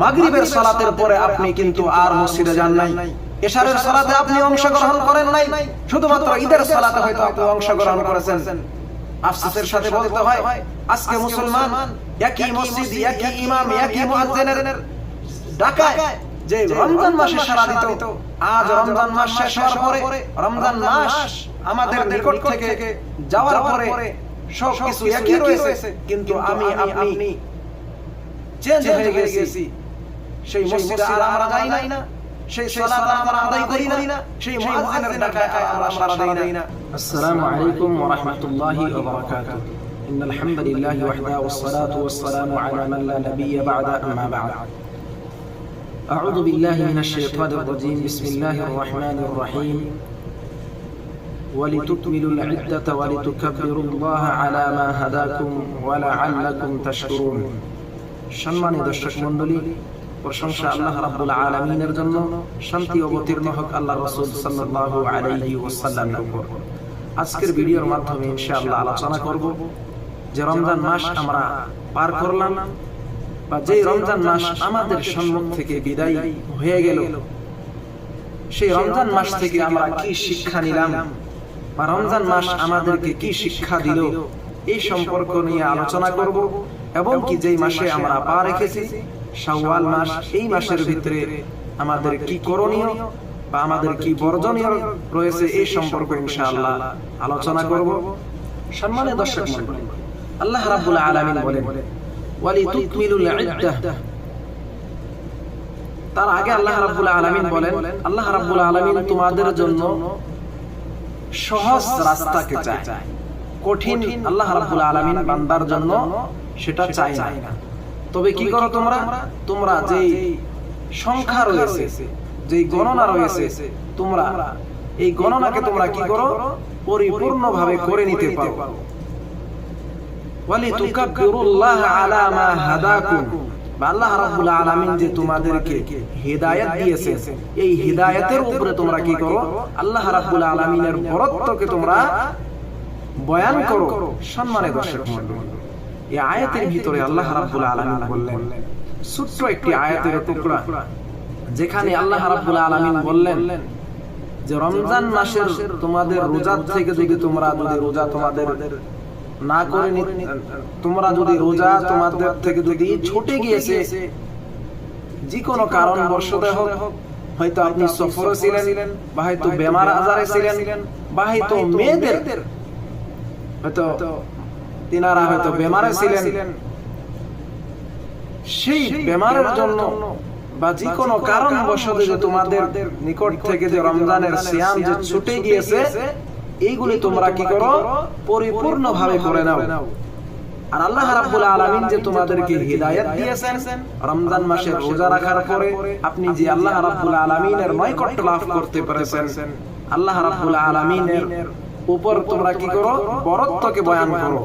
মাগরিবের সালাতের পরে আপনি কিন্তু আর মসজিদে যান নাই। এশারের সালাতে আপনি অংশগ্রহণ করেন নাই। শুধুমাত্র ঈদের সালাতে হয়তো আপনি অংশগ্রহণ করেছেন। আফসোসের সাথে বলতে হয় আজকে মুসলমান একই মসজিদ একই ইমাম একই মুয়াজ্জিনের ডাকায় যে রমজান মাসে সারা দিত আজ রমজান মাস শেষ হওয়ার পরে রমজান মাস আমাদের নিকট থেকে যাওয়ার পরে সব কিছু একই রয়েছে। কিন্তু আমি আপনি চেঞ্জ হয়ে গেছি সেই মসজিদে আর আমরা যাই না সেই সালাত আমরা আদায় করি না সেই মুয়াজ্জিনের ডাকায় আমরা সাড়া দেই না السلام عليكم ورحمة الله وبركاته إن الحمد لله وحده والصلاة والسلام على من لا نبي بعد أما بعد أعوذ بالله من الشيطان الرجيم بسم الله الرحمن الرحيم ولتكملوا العدة ولتكبروا الله على ما هداكم ولعلكم تشكرون সম্মানিত দর্শক মণ্ডলী প্রশংসা আল্লাহ রাব্বুল আলামিনের জন্য। শান্তি অবতীর্ণ হোক আল্লাহ রাসূল সাল্লাল্লাহু আলাইহি ওয়াসাল্লামের উপর। আজকের ভিডিওর মাধ্যমে ইনশাআল্লাহ আলোচনা করব যে রমজান মাস আমরা পার করলাম বা রমজান মাস আমাদের সম্মুখ থেকে বিদায় হয়ে গেল, সেই রমজান মাস থেকে আমরা কি শিক্ষা নিলাম বা রমজান মাস আমাদেরকে কি শিক্ষা দিল, এই সম্পর্ক নিয়ে আলোচনা করব। এবং কি যেই মাসে আমরা পা রেখেছি শাওয়াল মাস, এই মাসের ভিতরে আমাদের কি করণীয় বা আমাদের কি বর্জনীয় রয়েছে এই সম্পর্ক ইনশাআল্লাহ আলোচনা করব। সম্মানিত দর্শক মণ্ডলী, আল্লাহ রাব্বুল আলামিন বলেন ওয়ালিতুকমিলুল ইদ্দাহ তার আগে আল্লাহ রাব্বুল আলামিন বলেন, আল্লাহ রাব্বুল আলামিন তোমাদের জন্য সহজ রাস্তাকে চায়। কঠিন আল্লাহ রাব্বুল আলামিন বান্দার জন্য সেটা চায় না। তবে কি করো তোমরা? তোমরা? যে সংখ্যা রয়েছে যে গণনা রয়েছে তোমরা এই গণনাকে তোমরা কি করো? পরিপূর্ণভাবে করে নিতে পারো। ওয়ালি তুকাব্বিরুল্লাহ আলা মা হাদাকুম। আল্লাহ রাব্বুল আলামিন যে তোমাদেরকে হিদায়াত দিয়েছেন এই হিদায়াতের উপরে তোমরা কি করো? আল্লাহ রাব্বুল আলামিনের বরত্বকে তোমরা বয়ান করো। সম্মানে দর্শক মণ্ডলী। এই আয়াতের ভিতরে আল্লাহ রাব্বুল আলামিন বললেন ছোট্ট একটি আয়াতের টুকরা যেখানে আল্লাহ রাব্বুল আলামিন বললেন যে রমজান মাসের তোমাদের রোজা থেকে যদি তোমরা যদি রোজা তোমাদের না করে তোমরা যদি রোজা তোমাদের থেকে যদি ছুটে গিয়েছে যে কোনো কারণ বর্ষতে হোক হয়তো আপনি সফরে ছিলেন বা হয়তো বেমার আজারে ছিলেন বা হয়তো মেয়েদের হয়তো তিনারা হয়তো বেমারে ছিলেন। সেই বেমারের জন্য বা যে কোনো কারণ বশত যে তোমাদের নিকট থেকে যে রমজানের সিয়াম যে ছুটে গিয়েছে এইগুলি তোমরা কি করো? পরিপূর্ণ ভাবে করে নাও। আর আল্লাহ রাব্বুল আলামিন যে তোমাদেরকে হিদায়াত দিয়েছেন রমজান মাসে রোজা রাখার পরে আপনি যে আল্লাহ রাব্বুল আলামিনের নৈকট্য লাভ করতে পেরেছেন। আল্লাহ রাব্বুল আলামিনের উপর তোমরা কি করো? বরত্বকে বয়ান করো।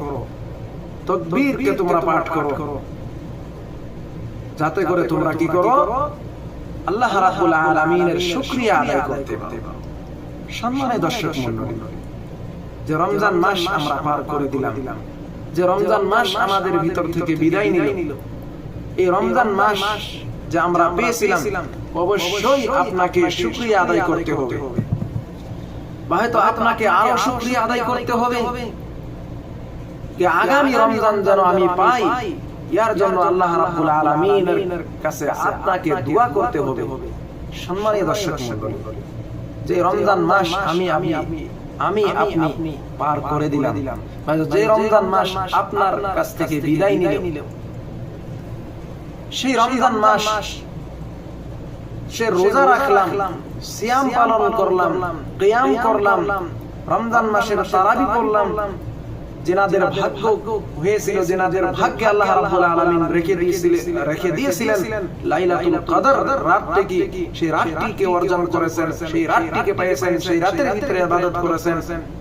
তকবীরকে তোমরা পাঠ করো। যাতে করে তোমরা কি করো? আল্লাহ রাব্বুল আলামিনের শুকরিয়া আদায় করতে পারো। সম্মানিত দর্শক মণ্ডলী যে রমজান মাস আমরা পার করে দিলাম। যে রমজান মাস আমাদের ভিতর থেকে বিদায় নিল। এই রমজান মাস যে আমরা পেয়েছিলাম অবশ্যই আপনাকে শুকরিয়া আদায় করতে হবে। হয়তো আপনাকে আরও শুকরিয়া আদায় করতে হবে। আগামী রমজান যেন আমি পাই, ইয়ার জন্য আল্লাহ রাব্বুল আলামিনের কাছে আপনাকে দোয়া করতে হবে। সম্মানীয় দর্শক মণ্ডলী, যে রমজান মাস আমি আমি আমি, আপনি পার করে দিলাম। বা যে রমজান মাস আপনার কাছ থেকে বিদায় নিল সেই রমজান মাস সে রোজা রাখলাম, সিয়াম পালন করলাম, কিয়াম করলাম, রমজান মাসের তারাবি করলাম যেনাদের ভাগ্য হয়েছিল যেনাদের ভাগ্যে আল্লাহ রাব্বুল আলামিন রেখে দিয়েছিলেন রেখে দিয়েছিলেন লাইলাতুল কদর রাতটি সেই রাতটিকে অর্জন করেছেন সেই রাতটিকে পেয়েছেন সেই রাতের ভিতরে ইবাদত করেছেন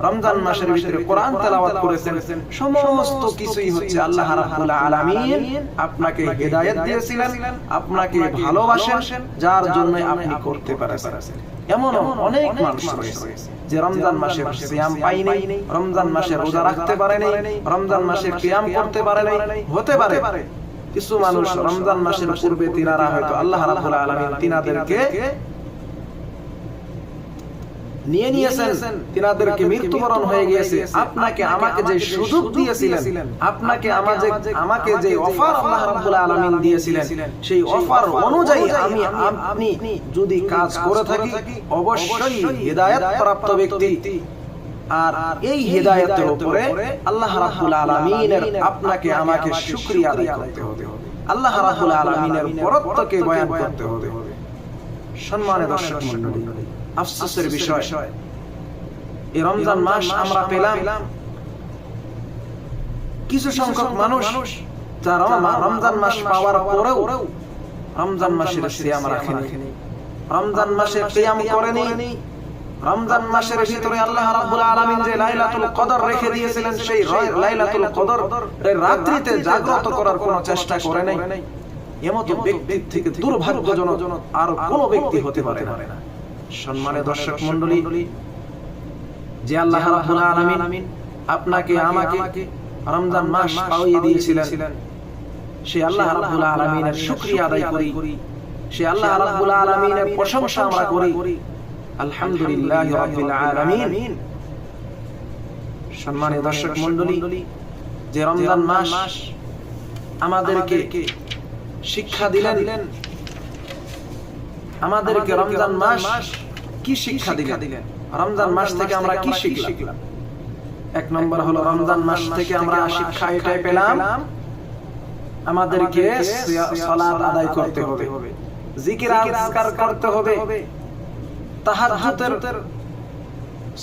রমজান মাসের ভিতরে কোরআন তেলাওয়াত করেছেন সমস্ত কিছুই হচ্ছে আল্লাহ রাব্বুল আলামিন আপনাকে হেদায়েত দিয়েছিলেন আপনাকে ভালোবাসেন যার জন্য আপনি করতে পারেন এমন অনেক মানুষ রয়েছে যে রমজান মাসে সিয়াম পাই নাই রমজান মাসে রোজা রাখতে পারে নাই রমজান মাসে কিয়াম করতে পারে নাই হতে পারে। কিছু মানুষ রমজান মাসের পূর্বে তিনারা হয়তো আল্লাহ রাব্বুল আলামিন তিনাদেরকে নিয়ে নিয়েছেন। তিনাদেরকে মৃত্যুবরণ হয়ে গিয়েছে। আপনাকে আমাকে যে সুযোগ দিয়েছিলেন আপনাকে আমাকে আমাকে যে অফার আল্লাহ রাব্বুল আলামিন দিয়েছিলেন সেই অফার অনুযায়ী আমি আপনি যদি কাজ করে থাকি অবশ্যই হেদায়েত প্রাপ্ত ব্যক্তি। আর এই হেদায়েতের উপরে আল্লাহ রাব্বুল আলামিনের আপনাকে আমাকে শুকরিয়া আদায় করতে হবে। আল্লাহ রাব্বুল আলামিনের পরত্বকে বয়ান করতে হবে। সম্মানিত দর্শক মণ্ডলী। আফসোসের বিষয়। এই রমজান মাস আমরা পেলাম। কিছু সংখ্যক মানুষ যারা রমজান মাস পাওয়ার পরেও রমজান মাসের সিয়াম রাখেনি। রমজান মাসে কিয়াম করেনি। রমজান মাসের ভিতরে আল্লাহ রাব্বুল আলামিন যে লাইলাতুল কদর রেখে দিয়েছিলেন সেই লাইলাতুল কদর রাত্রিতে জাগ্রত করার কোনো চেষ্টা করে নাই এমতো ব্যক্তির থেকে দুর্ভাগ্যজনক আর কোনো ব্যক্তি হতে পারে না। সম্মানের দর্শক মণ্ডলী যে আল্লাহ রাব্বুল আলামিন আপনাকে আমাকে রমজান মাস পাওয়িয়ে দিয়েছিলেন। সেই আল্লাহ রাব্বুল আলামিনের শুকরিয়া আদায় করি। সেই আল্লাহ রাব্বুল আলামিনের প্রশংসা আমরা করি। আলহামদুলিল্লাহ রাব্বিল আলামিন। সম্মানিত দর্শক মণ্ডলী যে রমজান মাস আমাদেরকে শিক্ষা দিলেন। আমাদেরকে রমজান মাস কি শিক্ষা দিলেন? রমজান মাস থেকে আমরা কি শিখলাম? এক নম্বর হলো রমজান মাস থেকে আমরা শিক্ষা এটাই পেলাম। আমাদেরকে সালাত আদায় করতে হবে। জিকির আজকার করতে হবে। তাহাজ্জুদের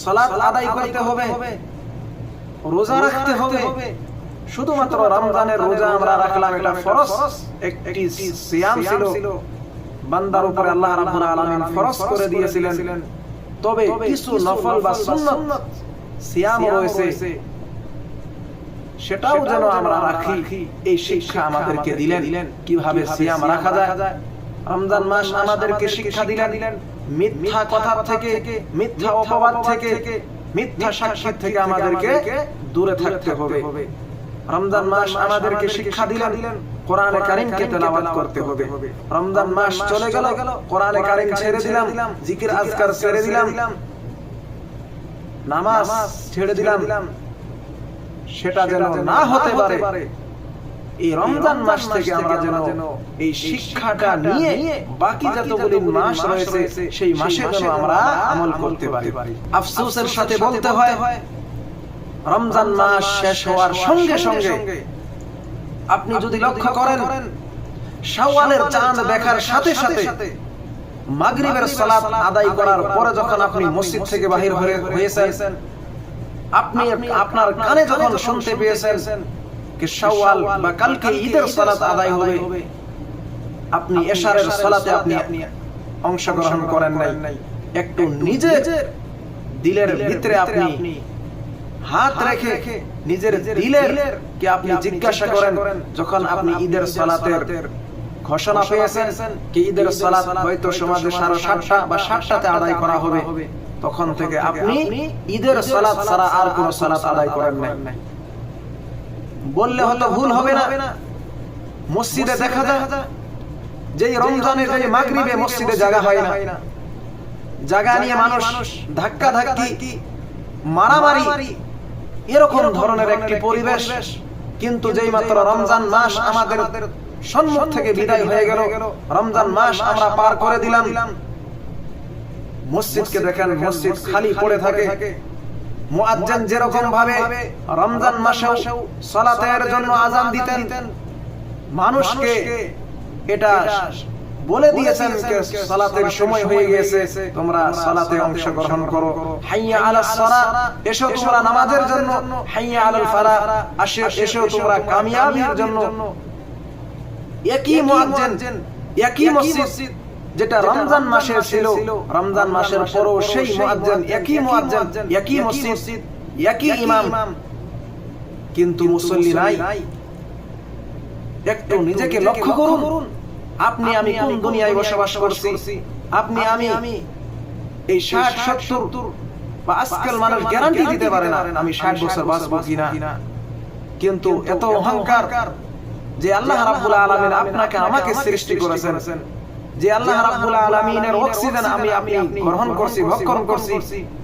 সালাত আদায় করতে হবে। রোজা রাখতে হবে। শুধুমাত্র রমজানের রোজা আমরা রাখলাম এটা ফরজ একটি সিয়াম ছিল। বান্দার উপরে আল্লাহ রাব্বুল আলামিন ফরজ করে দিয়েছিলেন। তবে কিছু নফল বা সুন্নাত সিয়াম রয়েছে। সেটাও যেন আমরা রাখি এই শিক্ষা আমাদেরকে দিলেন। কীভাবে সিয়াম রাখা যায়? রমজান মাস আমাদেরকে শিক্ষা দিলেন। মিথ্যা কথা থেকে মিথ্যা অপবাদ থেকে মিথ্যা সাক্ষী থেকে আমাদেরকে দূরে থাকতে হবে। রমজান মাস আমাদেরকে শিক্ষা দিলেন। কোরআনে কারিমকে তেলাওয়াত করতে হবে। রমজান মাস চলে গেল কোরআনে কারিম ছেড়ে দিলাম জিকির আজকার ছেড়ে দিলাম নামাজ ছেড়ে দিলাম। সেটা যেন না হতে পারে। এই রমজান মাস থেকে আমরা যেন এই শিক্ষাটা নিয়ে বাকি যতগুলি মাস রয়েছে সেই মাসে যেন আমরা আমল করতে পারি। আফসোসের সাথে বলতে হয় রমজান মাস শেষ হওয়ার সঙ্গে সঙ্গে আপনি যদি লক্ষ্য করেন শাওয়ালের চাঁদ দেখার সাথে সাথে মাগরিবের সালাত আদায় করার পরে যখন আপনি মসজিদ থেকে বাহির হয়ে হয়েছেন আপনি আপনার কানে যখন শুনতে পেয়েছেন যে শাওয়াল বা কালকে ঈদের সালাত আদায় হবে। আপনি এশারের সালাতে আপনি অংশগ্রহণ করেন নাই। একটু নিজের দিলের ভিতরে আপনি হাত রেখে নিজের দিলের কে আপনি জিজ্ঞাসা করেন যখন আপনি ঈদের সালাতের ঘোষণা পেয়েছেন কি ঈদের সালাত হয়তো সমাজে সাড়ে সাতটা বা সাতটাতে আদায় করা হবে, তখন থেকে আপনি ঈদের সালাত ছাড়া আর কোন সালাত আদায় করেন নাই। বললে হয়তো ভুল হবে না। মসজিদে দেখা যায় যে রমজানের যে মাগরিবে মসজিদে জায়গা হয় না। জায়গা নিয়ে মানুষ ধাক্কা ধাক্কি, মারামারি এরকম ধরনের একটি পরিবেশ। কিন্তু যেই মাত্র রমজান মাস আমাদের সম্মুখ থেকে বিদায় হয়ে গেল, রমজান মাস আমরা পার করে দিলাম। মসজিদকে দেখেন, মসজিদ খালি পড়ে থাকে। মুয়াজ্জিন যেরকম ভাবে রমজান মাসেও সালাতের জন্য আজান দিতেন, মানুষকে এটা বলে দিয়েছেন সালাতের সময় হয়ে গেছে। তোমরা সালাতে অংশগ্রহণ করো। হাইয়া আলাস সালাত। এসো তোমরা নামাজের জন্য। হাইয়া আলাল আসো এসো তোমরা কামিয়াবির জন্য। একই মুয়াজ্জিন। একই মসজিদ। যেটা রমজান মাসে ছিল। রমজান মাসের পরও সেই মুয়াজ্জিন। একই মুয়াজ্জিন। একই মসজিদ। একই ইমাম। কিন্তু মুসল্লি নাই। একটু নিজেকে লক্ষ্য করুন। আপনি আমি কোন দুনিয়ায় বসবাস করছি? আপনি আমি এই ষাট সত্তর বা আজকাল মানুষ গ্যারান্টি দিতে পারে না আমি ষাট বছর বাঁচবো কিনা? কিন্তু এত অহংকার যে আল্লাহ রাব্বুল আলামিন আপনাকে আমাকে সৃষ্টি করেছেন। যে আল্লাহ রাব্বুল আলামিনের অক্সিজেন আমি আপনি গ্রহণ করছি ভক্ষণ করছি।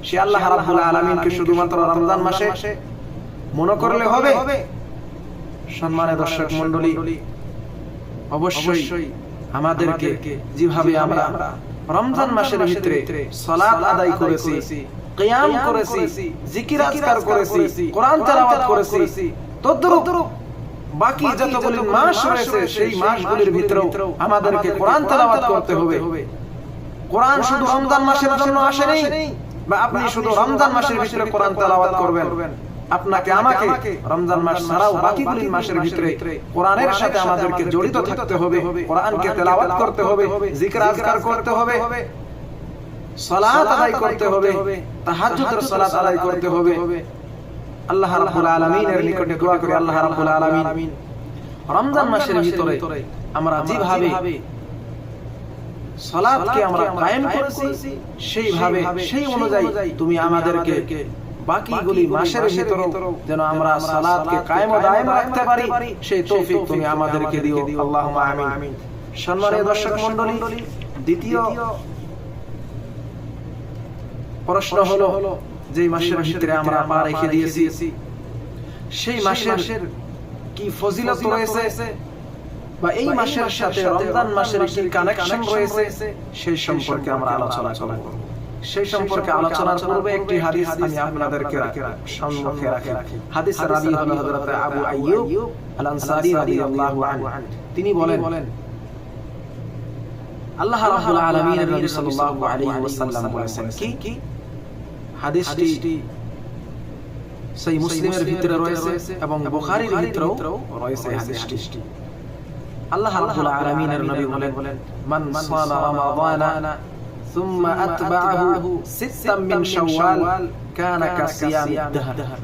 সে আল্লাহ রাব্বুল আলামিনকে শুধুমাত্র রমজান মাসে মনে করলে হবে। সম্মানের দর্শক মণ্ডলী অবশ্যই আমাদেরকে যেভাবে আমরা রমজান মাসের ভিতরে সালাত আদায় করেছি কিয়াম করেছি জিকির আজকার করেছি কোরআন তেলাওয়াত করেছি। তদ্রুপ বাকি যতগুলি মাস রয়েছে সেই মাসগুলির ভিতরেও আমাদেরকে কোরআন তেলাওয়াত করতে হবে। কোরআন শুধু রমজান মাসের জন্য আসেনি। বা আপনি শুধু রমজান মাসের ভিতরে কোরআন তেলাওয়াত করবেন। আপনাকে আমাকে রমজান মাস ছাড়াও বাকিগুলি মাসের ভিতরে কোরআনের সাথে আমাদেরকে জড়িত থাকতে হবে, কোরআনকে তেলাওয়াত করতে হবে, জিকির আজকার করতে হবে, সালাত আদায় করতে হবে, তাহাজ্জুদের সালাত আদায় করতে হবে। আল্লাহ রাব্বুল আলামিনের নিকটে দোয়া করি, আল্লাহ রাব্বুল আলামিন। রমজান মাসের ভিতরে আমরা যেভাবে সালাতকে আমরা কায়েম করেছি, সেইভাবে, সেই অনুযায়ী তুমি আমাদেরকে বাকিগুলি মাসের ভিতরেও যেন আমরা কায়েম ও দায়েম রাখতে পারি সেই তৌফিক তুমি আমাদেরকে দিও। আল্লাহুম্মা আমিন। সম্মানীয় দর্শক মণ্ডলী দ্বিতীয় প্রশ্ন হলো যে মাসের ভিতরে আমরা পা রেখে দিয়েছি সেই মাসের কি ফজিলত রয়েছে? বা এই মাসের সাথে রমজান মাসের কি কানেকশন রয়েছে? সেই সম্পর্কে আমরা আলোচনা করব। সেই সম্পর্কে আলোচনার পূর্বে একটি হাদিস আমি আপনাদেরকে সম্মুখে রাখি হাদিস রাবি হলো হযরত আবু আইয়ুব আল আনসারী রাদিয়াল্লাহু আনহু। তিনি বলেন আল্লাহ রাব্বুল আলামিনের নবী সাল্লাল্লাহু আলাইহি ওয়াসাল্লাম বলেছেন কি? হাদিসটি সেই মুসলিমের ভিতরে রয়েছে এবং বুখারীর ভিতরেও রয়েছে হাদিসটি। আল্লাহ রাব্বুল আলামিনের নবী বলেন মান সামা রমাদানা ثم أتبعه ستا من شوال كان كصيام الدهر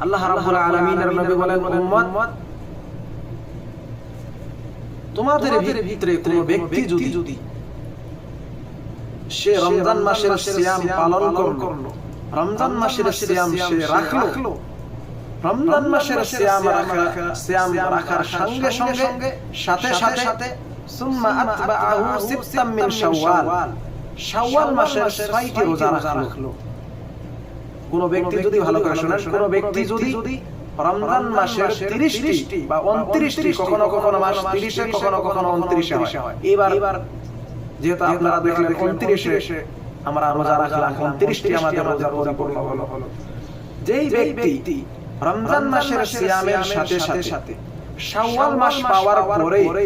আল্লাহ রাব্বুল আলামিনের নবী বলেন উম্মত তোমাদের ভিতরে কোন ব্যক্তি যদি সে রমজান মাসের সিয়াম পালন করলো রমজান মাসের সিয়াম সে রাখলো রমজান মাসের সিয়াম রাখা সিয়াম রাখার সঙ্গে সঙ্গে সাথে সাথে সুম্মা আতবাআহু সিত্তাম মিন শাওয়াল শাওয়াল মাসের ছয়টি রোজা রাখল। কোন ব্যক্তি যদি ভালো করে শুনেন কোন ব্যক্তি যদি রমজান মাসের তিরিশটি বা উনত্রিশটি কখনো কখনো মাস তিরিশে কখনো কখনো উনত্রিশে হয়। এবার যেহেতু আপনারা দেখলেন উনত্রিশে আমরা রোজা রাখলাম উনত্রিশটি আমাদের রোজা পরিপূর্ণ হলো। যেই ব্যক্তি রমজান মাসের সিয়ামের সাথে সাথে সাথে শাওয়াল মাস পাওয়ার পরে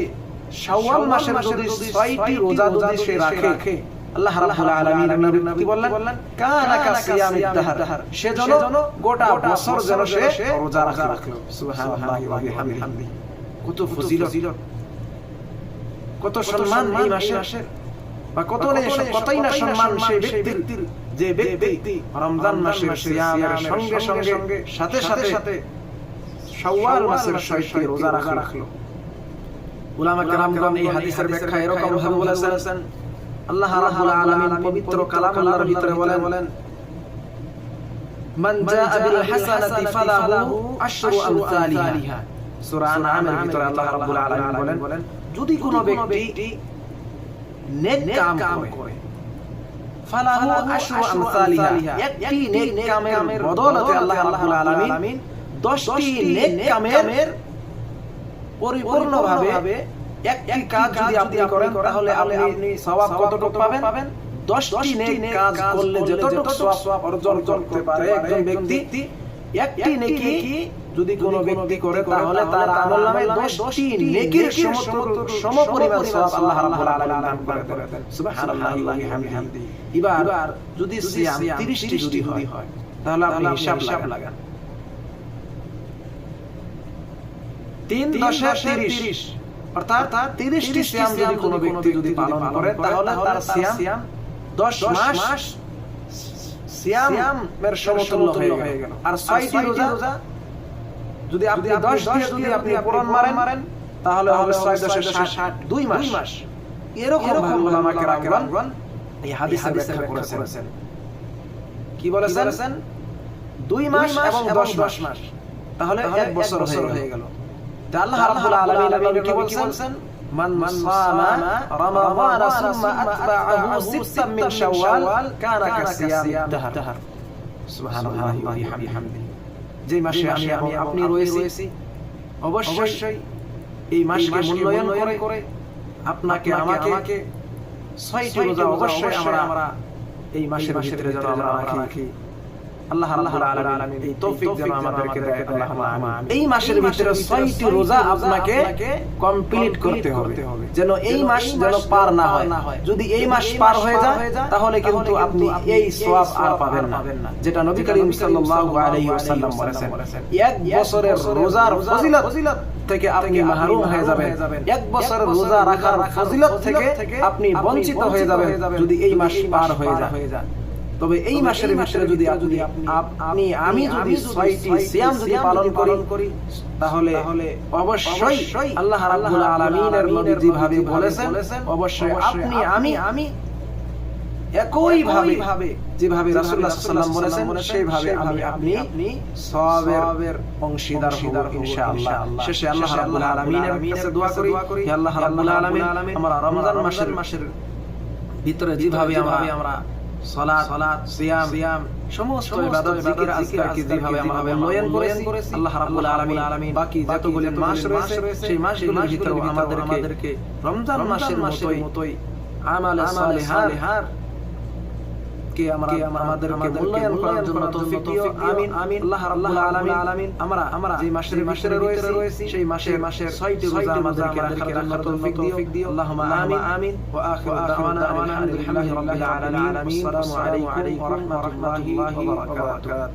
শাওয়াল মাসের যদি ছয়টি রোজা যদি সে রাখে আল্লাহ রাব্বুল আলামিন নবী কি বললেন? কানা কা সিয়ামিদ দাহর। সেজন্য গোটা বছর যেন সে রোজা রাখল। সুবহানাল্লাহি ওয়া বিহামদিহি। কত ফজিলত। কত সম্মান এই মাসের বা কত কতই না সম্মান সেই ব্যক্তির। যে ব্যক্তি রমজান মাসের সিয়ামের সঙ্গে সঙ্গে সাথে সাথে সাথে শাওয়াল মাসের ছয়টি রোজা রাখল। উলামা কেরামগণ এই হাদিসের ব্যাখ্যা এরকম ভাবে বলেছেন আল্লাহ রাব্বুল আলামিন পবিত্র কালাম আল্লাহর ভিতরে বলেন মান জাআ বিল হাসানাতি ফালাহু আশরু আমসালিহা। সূরা আনআমের ভিতরে আল্লাহ রাব্বুল আলামিন বলেন যদি কোনো ব্যক্তি নেক কাম করে ফালাহু আশরু আমসালিহা। একটি নেক কামের বদৌলতে আল্লাহ রাব্বুল আলামিন 10টি নেক কামের পরিপূর্ণভাবে একটি কাজ যদি আপনি করেন তাহলে আপনি সওয়াব কতটুকু পাবেন? দশটি নেক কাজ করলে যতটুকু সওয়াব অর্জন করতে পারে একজন ব্যক্তি। একটি নেকি যদি কোনো ব্যক্তি করে তাহলে তার আমলনামায় 10টি নেকির সমপরিমাণ সওয়াব আল্লাহ রাব্বুল আলামিন দান করে দেন। সুবহানাল্লাহি ওয়া এবার যদি সিয়াম 30টি যদি হয় তাহলে আপনি হিসাব লাগান। তিন দশে তিরিশ অর্থাৎ তিরিশটি সিয়াম যদি কোনো ব্যক্তি যদি পালন করে তাহলে তার সিয়াম দশ মাস সিয়ামের সমতুল্য হয়ে গেল। আর ছয়টি রোজা যদি আপনি দশ দিয়ে যদি আপনি পূরণ মারেন তাহলে হবে ছয় দশে ষাট দুই মাস। এরকম ভাবে আমাকে রাখবেন। এই হাদিসে ব্যাখ্যা করেছেন। কি বলেছেন? দুই মাস এবং দশ মাস। তাহলে এক বছর হয়ে গেল। তা আল্লাহ রাব্বুল আলামিন নবী কি বলছেন মান সামা রমাদান সুম্মা আতবাআহু সিত্তাম মিন শাওয়াল কানা কাসিয়াম দাহর। সুবহানাল্লাহি ওয়া বিহামদিহি। যে মাসে আমি এবং আপনি রয়েছি অবশ্যই এই মাসকে মূল্যায়ন করে আপনাকে আমাকে ছয়টি রোজা অবশ্যই আমরা এই মাসের ভিতরে যেন আমরা রাখি। আল্লাহ রাব্বুল আলামিন এই তৌফিক যেন আমাদেরকে দেয় আল্লাহুম্মা আমিন। এই মাসের ভিতরে ছয়টি রোজা আপনাকে কমপ্লিট করতে হবে। যেন এই মাস যেন পার না হয়। যদি এই মাস পার হয়ে যায় তাহলে কিন্তু আপনি এই সওয়াব আর পাবেন না। যেটা নবী করিম সাল্লাল্লাহু আলাইহি ওয়াসাল্লাম বলেছেন এক বছরের রোজার ফজিলত থেকে আপনি মাহরুম হয়ে যাবেন। এক বছরের রোজা রাখার ফজিলত থেকে আপনি বঞ্চিত হয়ে যাবেন। যদি এই মাস পার হয়ে যায় তবে এই মাসের ভিতরে যদি আপনি আপনি আমি যদি ছয়টি সিয়াম যদি পালন করি তাহলে অবশ্যই আল্লাহ রাব্বুল আলামিনের নবী যেভাবে বলেছেন অবশ্যই আপনি আমি আমি একই ভাবে যেভাবে রাসূলুল্লাহ সাল্লাল্লাহু আলাইহি ওয়াসাল্লাম বলেছেন সেইভাবে আমি আপনি সওয়াবের অংশীদার হব ইনশাআল্লাহ। শেষে আল্লাহ রাব্বুল আলামিনের কাছে দোয়া করি হে আল্লাহ রাব্বুল আলামিন আমরা রমজান মাসের মাসের ভিতরে যেভাবে আমরা আমরা সালাত সালাত সিয়াম সিয়াম সমস্ত ইবাদত জিকির আজকারকে যেভাবে আমরা মূল্যায়ন করেছি আল্লাহ রাব্বুল আলামিন আলামিন বাকি যতগুলো মাস রয়েছে সেই মাসগুলোর ভিতরে আমাদেরকে রমজান মাসের মতোই আমাল সালিহাত কে আমাদেরকে মূল্যায়ন করার জন্য তৌফিক দিও। আমিন। আমিন। আল্লাহ রাব্বুল আলামিন। আলামিন। আমরা আমরা যে মাসের ভিতরে রয়েছি সেই মাসে মাসে ছয়টি রোজা আমাদেরকে রাখার তৌফিক দিও। আল্লাহুম্মা আমিন। আমিন। ওয়া আখিরু দাওয়ানা আলহামদুলিল্লাহি রাব্বিল আলামিন। আসসালামু আলাইকুম ওয়া রাহমাতুল্লাহি ওয়া বারাকাতুহু।